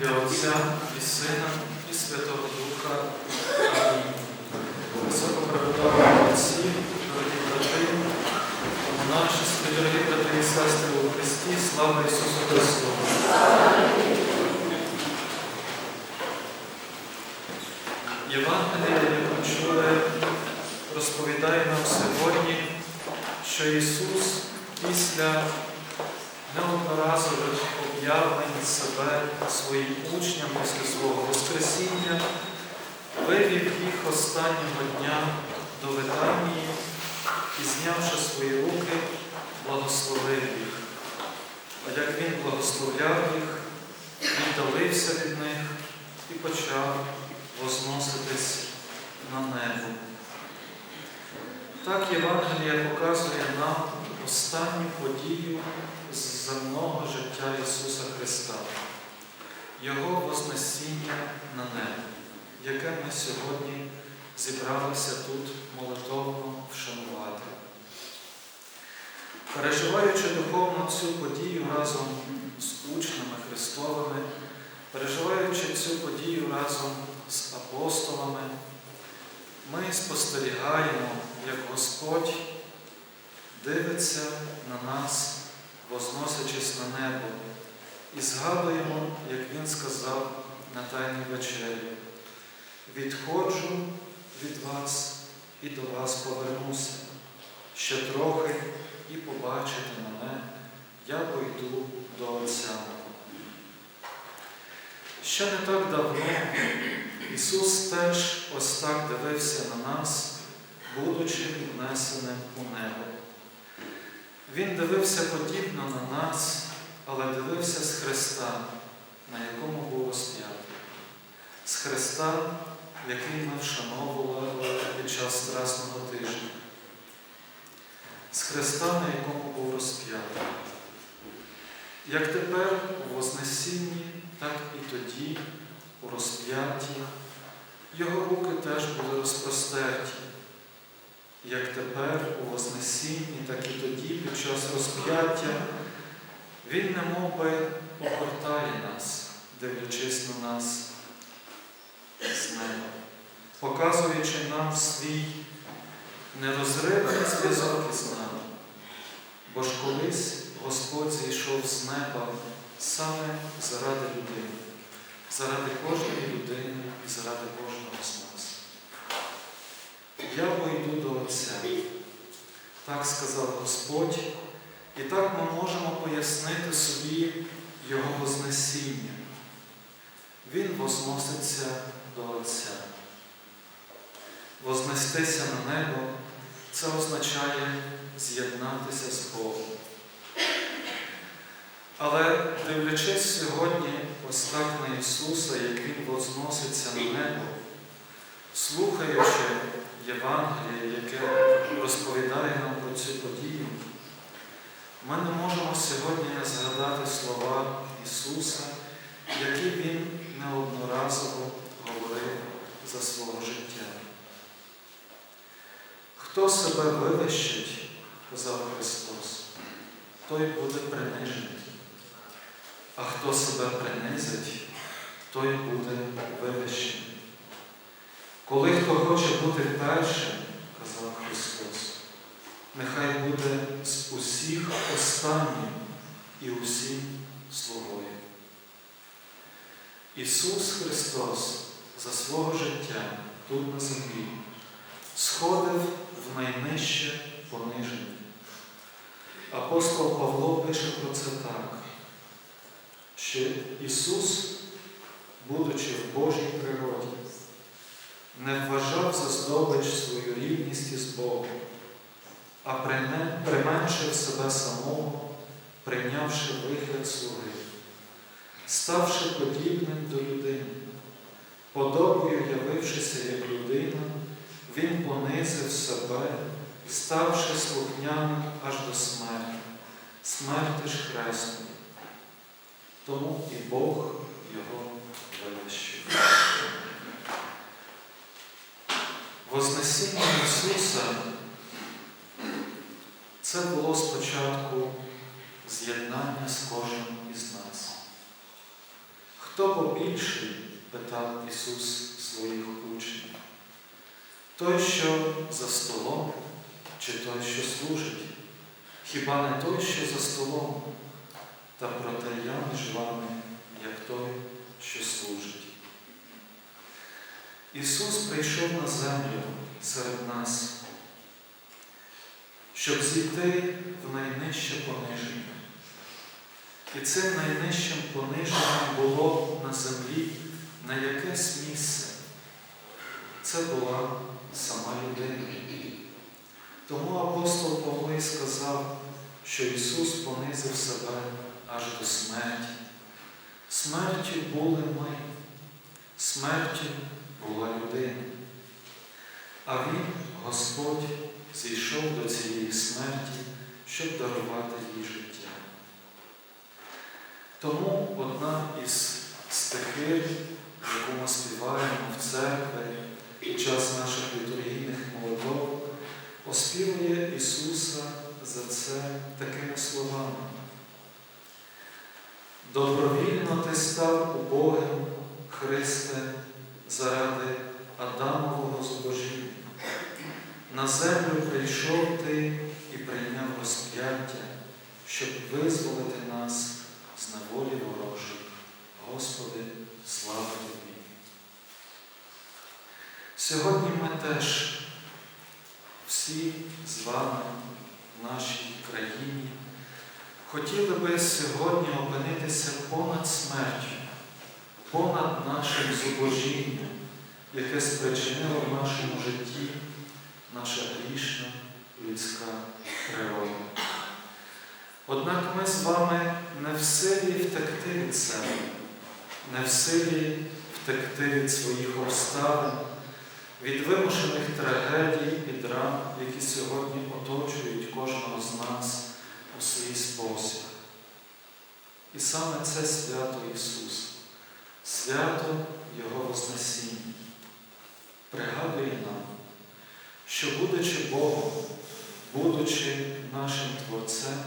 ім'я Отця і Сина, і Святого Духа. Амінь. Високопреподобні отці, дорогі брати, монашество, дорогі брати і сестри у Христі, слава Ісусу Христу! Євангелія, як ми чули, розповідає нам сьогодні, що Ісус після неодноразових об'явлень себе своїм учням після свого Воскресіння вивів їх останнього дня до Витанії і, знявши свої руки, благословив їх. А як він благословляв їх, віддалився від них і почав возноситись на небо. Так Євангелія показує нам останню подію з земного життя Ісуса Христа, Його Вознесіння на небо, яке ми сьогодні зібралися тут молитовно вшанувати. Переживаючи духовно цю подію разом з учнями Христовими, переживаючи цю подію разом з апостолами, ми спостерігаємо, як Господь дивиться на нас, возносячись на небо, і згадуємо, як Він сказав на Тайній вечері. Відходжу від вас і до вас повернуся. Ще трохи і побачите мене, я пойду до Отця. Ще не так давно Ісус теж ось так дивився на нас, будучи віднесеним у небо. Він дивився подібно на нас, але дивився з Христа, на якому був розп'ятий. З Христа, який ми вшановували під час Страсного тижня. З Христа, на якому був розп'ятий. Як тепер у Вознесінні, так і тоді, у розп'ятті, його руки теж були розпростерті. Як тепер у Вознесінні, так і тоді, під час розп'яття, Він немов би обгортає нас, дивлячись на нас з неба, показуючи нам свій нерозривний зв'язок із нами. Бо ж колись Господь зійшов з неба саме заради людини, заради кожної людини і заради кожного з нас. Я Отця, так сказав Господь, і так ми можемо пояснити собі Його Вознесіння. Він возноситься до Отця. Вознестися на небо це означає з'єднатися з Богом. Але дивлячись сьогодні ось так на Ісуса, як Він возноситься на небо, слухаючи Євангеліє, яке розповідає нам про цю подію, ми не можемо сьогодні згадати слова Ісуса, які Він неодноразово говорив за свого життя. Хто себе вивищить, казав Христос, той буде принижений. А хто себе принизить, той буде вивищений. Коли хто хоче бути першим, казав Христос, нехай буде з усіх останнім і усім слугою. Ісус Христос за свого життя тут на землі сходив в найнижче пониження. Апостол Павло пише про це так, що Ісус, будучи в Божій природі, не вважав за здобич свою рівність із Богом, а применшив себе самого, прийнявши вигляд слуги, ставши подібним до людини, подобою явившися як людина, Він понизив себе, ставши слухняним аж до смерті, смерти ж хресної. Тому і Бог його вивищив. Вознесіння Ісуса це було спочатку з'єднання з кожним із нас. Хто побільший? питав Ісус своїх учнів. Той, що за столом, чи той, що служить? Хіба не той, що за столом? Та проте я між вами, як той, що служить. Ісус прийшов на землю серед нас, щоб зійти в найнижче пониження. І цим найнижчим пониженням було на землі на якесь місце. Це була сама людина. Тому апостол Павло і сказав, що Ісус понизив себе аж до смерті. Смертю були ми, смертю була людина. А Він, Господь, зійшов до цієї смерті, щоб дарувати їй життя. Тому одна із стихир, яку ми співаємо в церкві під час наших літургійних молитов, оспівує Ісуса за це такими словами. Добровільно ти став убогим, Христе, заради Адамового зубожіння. На землю прийшов ти і прийняв розп'яття, щоб визволити нас з неволі ворожої. Господи, слава Тобі! Сьогодні ми теж всі з вами в нашій країні хотіли би сьогодні опинитися понад смертю, понад нашим зубожінням, яке спричинило в нашому житті наша грішна людська природа. Однак ми з вами не в силі втекти від себе, не в силі втекти від своїх обставин, від вимушених трагедій і драм, які сьогодні оточують кожного з нас у свій спосіб. І саме це свято Ісуса, свято Його Вознесіння, пригадує нам, що, будучи Богом, будучи нашим Творцем,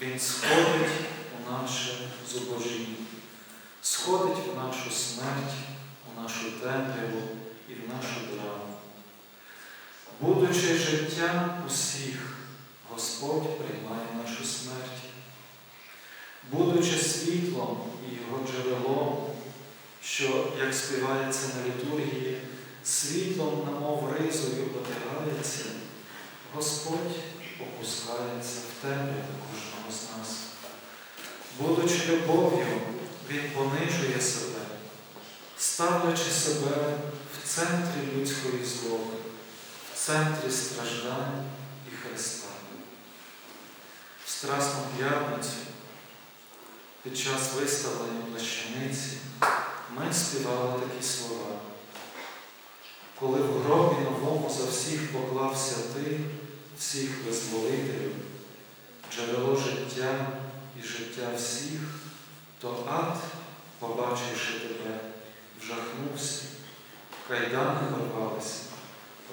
Він сходить у наше зубожіння, сходить в нашу смерть, у нашу темряву і в нашу драму. Будучи життям усіх, Господь приймає нашу смерть. Будучи світлом і його джерелом, що, як співається на літургії, світлом, намов ризою одягається, Господь опускається в темряву кожного з нас. Будучи любов'ю, Він понижує себе, ставлячи себе в центрі людської злоби, в центрі страждань і Христа. В Страсну п'ятницю під час виставлення плащаниці ми співали такі слова. Коли в гробі новому за всіх поклався ти, всіх визволителів, джерело життя і життя всіх, то ад, побачивши тебе, вжахнувся, кайдани порвалися,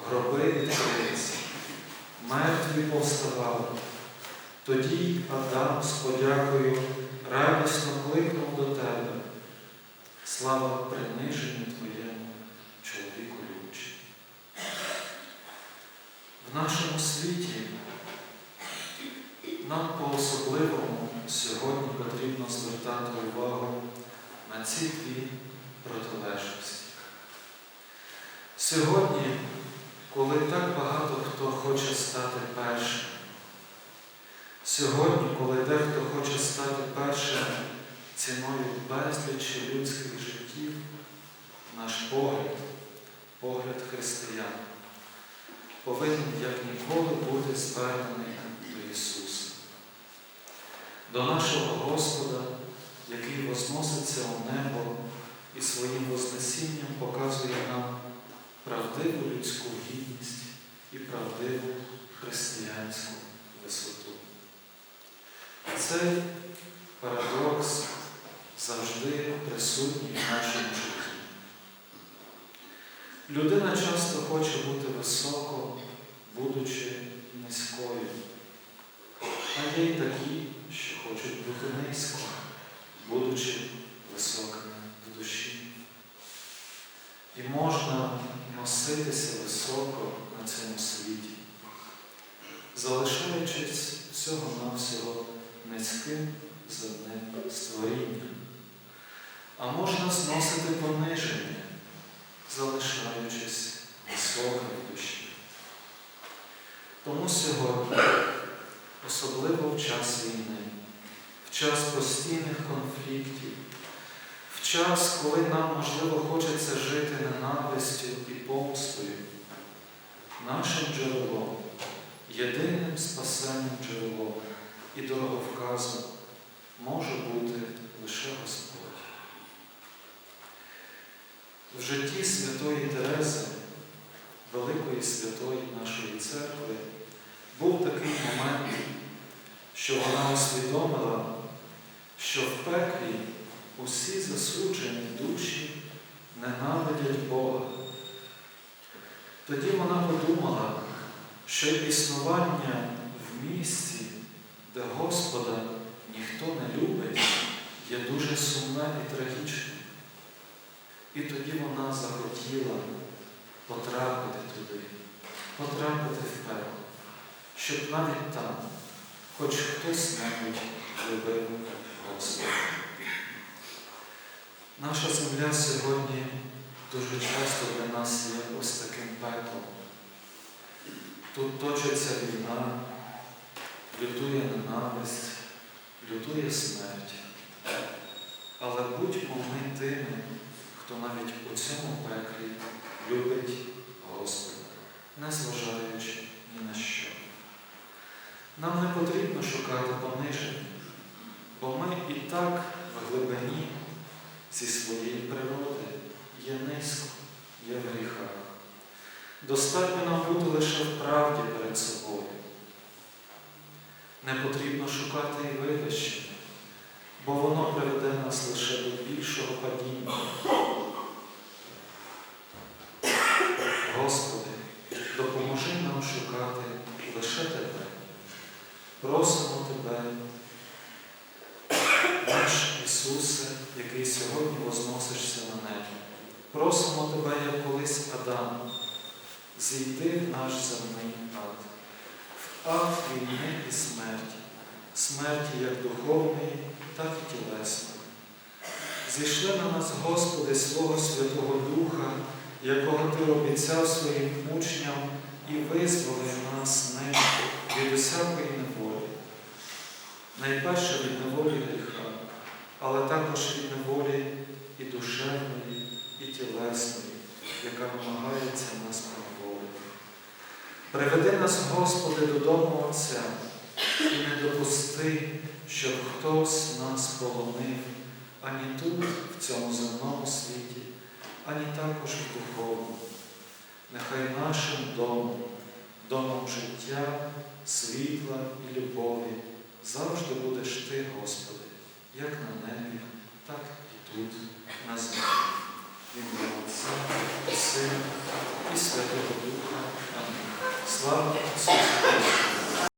гроби відкрилися, мертві повставали. Тоді Адам з подякою радісно кликнув до тебе. Слава приниженню Твоєму, чоловіку В нашому світі нам по-особливому сьогодні потрібно звертати увагу на ці дві протилежності. Сьогодні, коли так багато хто хоче стати першим, Сьогодні, коли дехто хоче стати першим ціною безлічі людських життів, наш погляд, погляд християн, повинен як ніколи бути звернений до Ісуса, до нашого Господа, який возноситься у небо і своїм Вознесінням показує нам правдиву людську гідність і правдиву християнську висоту. Цей парадокс завжди присутній в нашому житті. Людина часто хоче бути високо, будучи низькою, а є й такі, що хочуть бути низько, будучи високими в душі. І можна носитися високо на цьому світі, залишаючись всього-навсього низьким за одне створіння. А можна зносити поміж час постійних конфліктів, в час, коли нам, можливо, хочеться жити ненавистю і помстою, нашим джерелом, єдиним спасенним джерелом і дороговказом може бути лише Господь. В житті Святої Терези, Великої Святої нашої церкви, був такий момент, що вона усвідомила, що в пеклі усі засуджені душі ненавидять Бога. Тоді вона подумала, що існування в місці, де Господа ніхто не любить, є дуже сумне і трагічне. І тоді вона захотіла потрапити туди, потрапити в пекло, щоб навіть там хоч хтось небудь любив Наша земля сьогодні дуже часто для нас є ось таким пеклом. Тут точиться війна, лютує ненависть, лютує смерть. Але будьмо ми тими, хто навіть у цьому пеклі любить Господа, не зважаючи ні на що. Нам не потрібно шукати пониження, бо ми і так в глибині зі своєї природи є низько, є в гріхах. Достатньо нам бути лише в правді перед собою. Не потрібно шукати і вибачення, бо воно приведе нас лише до більшого падіння. Господи, допоможи нам шукати лише Тебе. Просимо Тебе, наш Ісусе, який сьогодні возносишся на небо. Просимо Тебе, як колись Адам, зійди в наш земний ад, в ад війни і смерті, смерті як духовної, так і тілесної. Зійшли на нас, Господи, свого Святого Духа, якого Ти обіцяв своїм учням і визволив нас ним від усякої неволі. Найперше від неволі гріха, але також від неволі і душевної, і тілесної, яка намагається нас проводити. Приведи нас, Господи, додому Отця і не допусти, щоб хтось нас полонив ані тут, в цьому земному світі, ані також в духовному. Нехай нашим домом, домом життя, світла і любові завжди будеш Ти, Господи, як на небі, так і тут, на землі. В Отця, і Сина, і Святого Духа. Амінь. Слава Ісусу Христу!